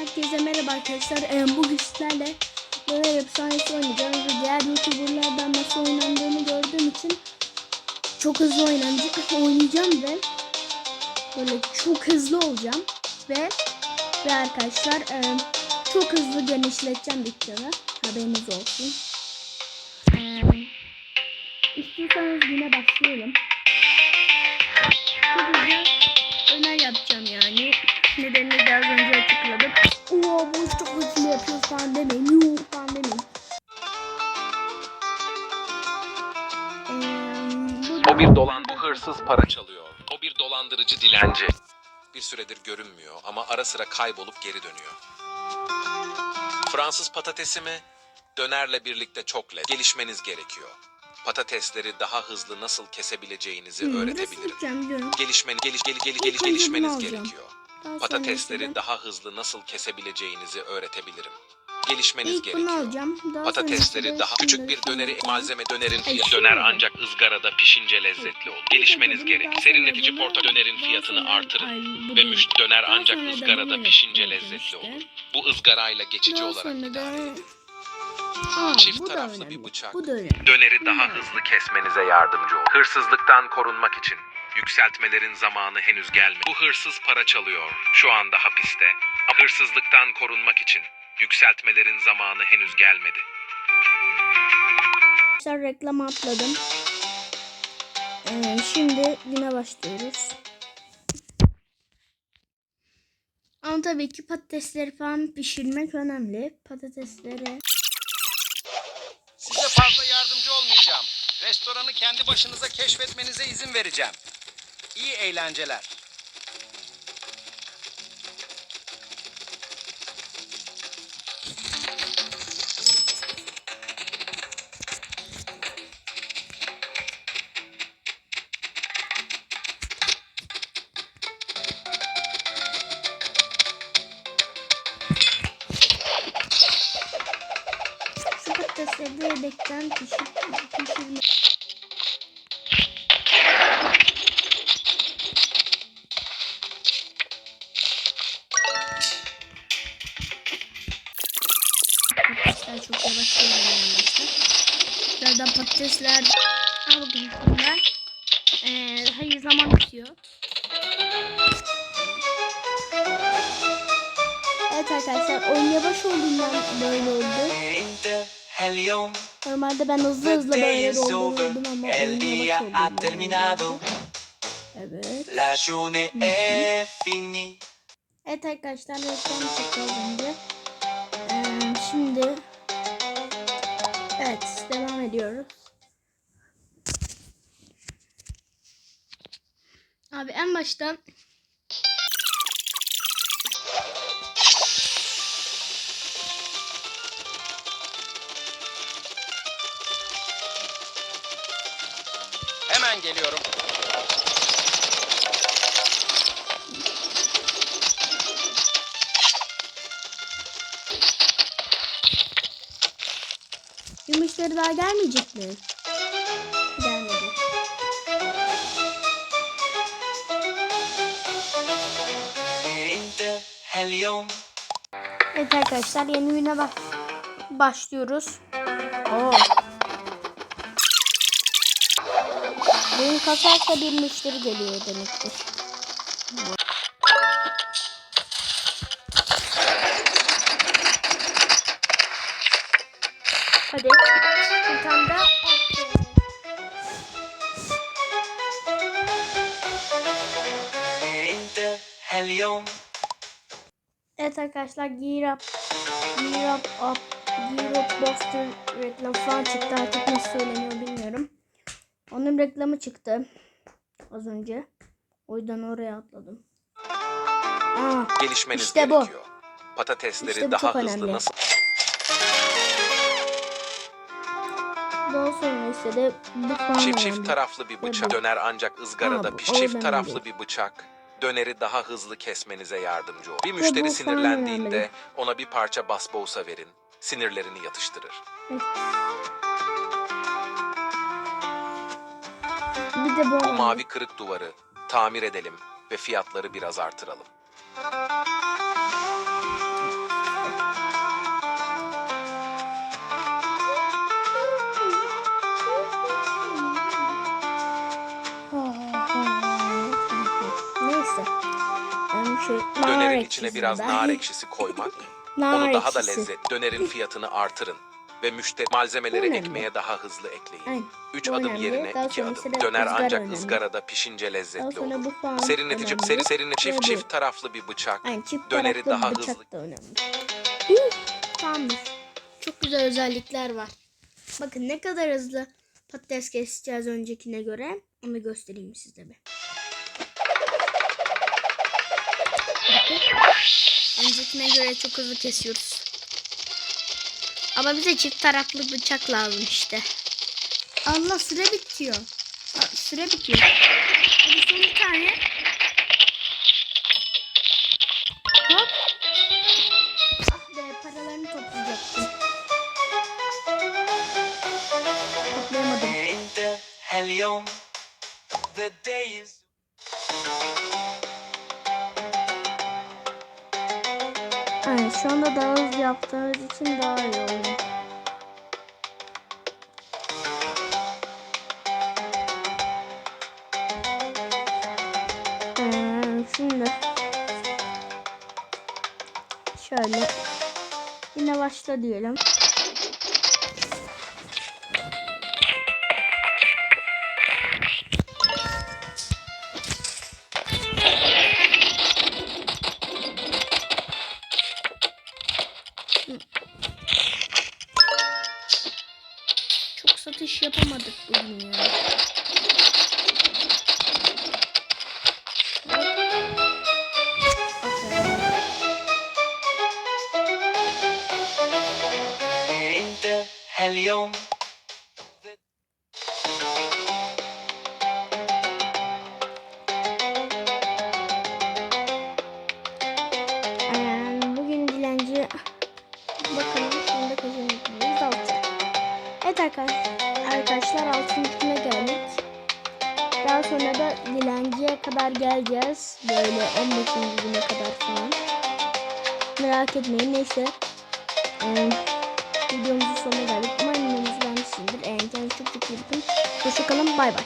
Herkese merhaba arkadaşlar. Ee, bugün sizlerle böyle efsanesi oynayacağız ve diğer youtuberlardan nasıl oynandığını gördüğüm için çok hızlı oynanacak oynayacağım ve böyle çok hızlı olacağım ve ve arkadaşlar e, çok hızlı genişleteceğim dükkanı. Haberiniz olsun. Ee, istiyorsanız yine başlayalım. Çok hızlı öner yapacağım yani. Hırsız para çalıyor. O bir dolandırıcı dilenci. Bir süredir görünmüyor ama ara sıra kaybolup geri dönüyor. Fransız patatesi mi? Dönerle birlikte çok lezzetli. Gelişmeniz gerekiyor. Patatesleri daha hızlı nasıl kesebileceğinizi Hmm, öğretebilirim. Gelişmeni geliş geliş geliş geliş gelişmeniz gerekiyor. Daha Patatesleri daha hızlı nasıl kesebileceğinizi öğretebilirim. Gelişmeniz İlk bunu gerekiyor. alacağım. Daha Patatesleri daha küçük bir döneri malzeme dönerin fiyatı. Döner ancak ızgarada pişince lezzetli olur. Gelişmeniz Bunu gerek. Serinletici porta bunu- dönerin fiyatını artırın. Ve müşt döner ancak ızgarada bunu pişince lezzetli olur. Bu ızgarayla geçici olarak idare da... edin. Aa, Çift taraflı bir bıçak. Bu da önemli. Döneri daha hızlı kesmenize yardımcı olur. Hırsızlıktan korunmak için yükseltmelerin zamanı henüz gelmedi. Bu hırsız para çalıyor. Şu anda hapiste. Hırsızlıktan korunmak için yükseltmelerin zamanı henüz gelmedi. Arkadaşlar reklam atladım. Ee, şimdi güne başlıyoruz. Ama tabii ki patatesleri falan pişirmek önemli. Patateslere Size fazla yardımcı olmayacağım. Restoranı kendi başınıza keşfetmenize izin vereceğim. İyi eğlenceler. Patatesleri de yedekten pişir, pişirme. Patatesler çok yavaş. Birazdan patatesler al bakayım bunlar. Ee, hayır zaman bitiyor. Evet arkadaşlar oyun yavaş olduğundan böyle oldu. Normalde ben hızlı hızlı böyle doldururdum ama elimine bakıyordum. Evet. La journée est. Evet arkadaşlar reklam çıktı önce. Ee, şimdi evet devam ediyoruz. Abi en baştan Hemen geliyorum. Gümüşleri daha gelmeyecek mi? Gelmedi. Evet arkadaşlar yeni güne bak başlıyoruz. Oo. Bunu kasarsa bir müşteri geliyor demektir. Hadi. Bir tane daha. Evet arkadaşlar Gear Up Gear Up Up Gear Up Buster reklam falan çıktı artık nasıl söyleniyor bilmiyorum. Onun reklamı çıktı az önce. O yüzden oraya atladım. Aa, Gelişmeniz İşte bu. gerekiyor. Patatesleri İşte bu daha hızlı önemli. nasıl daha sonra ise de bu falan Çift çift önemli. taraflı bir bıçak. bu. Döner ancak ızgarada bu piş. Çift önemli taraflı değil. bir bıçak. Döneri daha hızlı kesmenize yardımcı olur. Bir bu müşteri sinirlendiğinde önemli. ona bir parça basbousa verin. Sinirlerini yatıştırır. Bir de böyle. O mavi kırık duvarı tamir edelim ve fiyatları biraz artıralım. Neyse. Şey- Dönerin içine biraz nar ekşisi koymak, Nar onu daha da lezzet. Dönerin fiyatını artırın ve müşteri malzemeleri önemli. ekmeğe daha hızlı ekleyin. Aynen. 3 Bu adım önemli. yerine Daha 2 sonra adım. Döner ancak önemli. ızgarada pişince lezzetli olur. Serinletici, seri, serinle, çift çift taraflı bir bıçak. Aynen çift Döneri daha bıçak hızlı. da önemli. Tamamdır. Çok güzel özellikler var. Bakın ne kadar hızlı patates keseceğiz öncekine göre. Onu göstereyim size bir. Öncekine göre çok hızlı kesiyoruz. Ama bize çift taraflı bıçak lazım işte. Allah süre bitiyor. Aa, süre bitiyor. Hadi son bir tane. Hop. Ah be paralarını toplayacaktım. Toplayamadım. The day is. Aynen şu anda daha hızlı yaptığımız için daha iyi oluyor. Ee, şimdi şöyle yine başla diyelim. Satış yapamadık bugün ya. Bugün dilenci bakalım şimdi kazanıyoruz altı. Evet arkadaşlar, arkadaşlar altın üstüne geldik. Daha sonra da dilenciye kadar geleceğiz. Böyle 15. güne kadar falan. Merak etmeyin neyse. Ee, videomuzun sonuna geldik. Umarım videomuzu beğenmişsinizdir. Ee, kendinize çok çok iyi bakın. Hoşçakalın bay bay.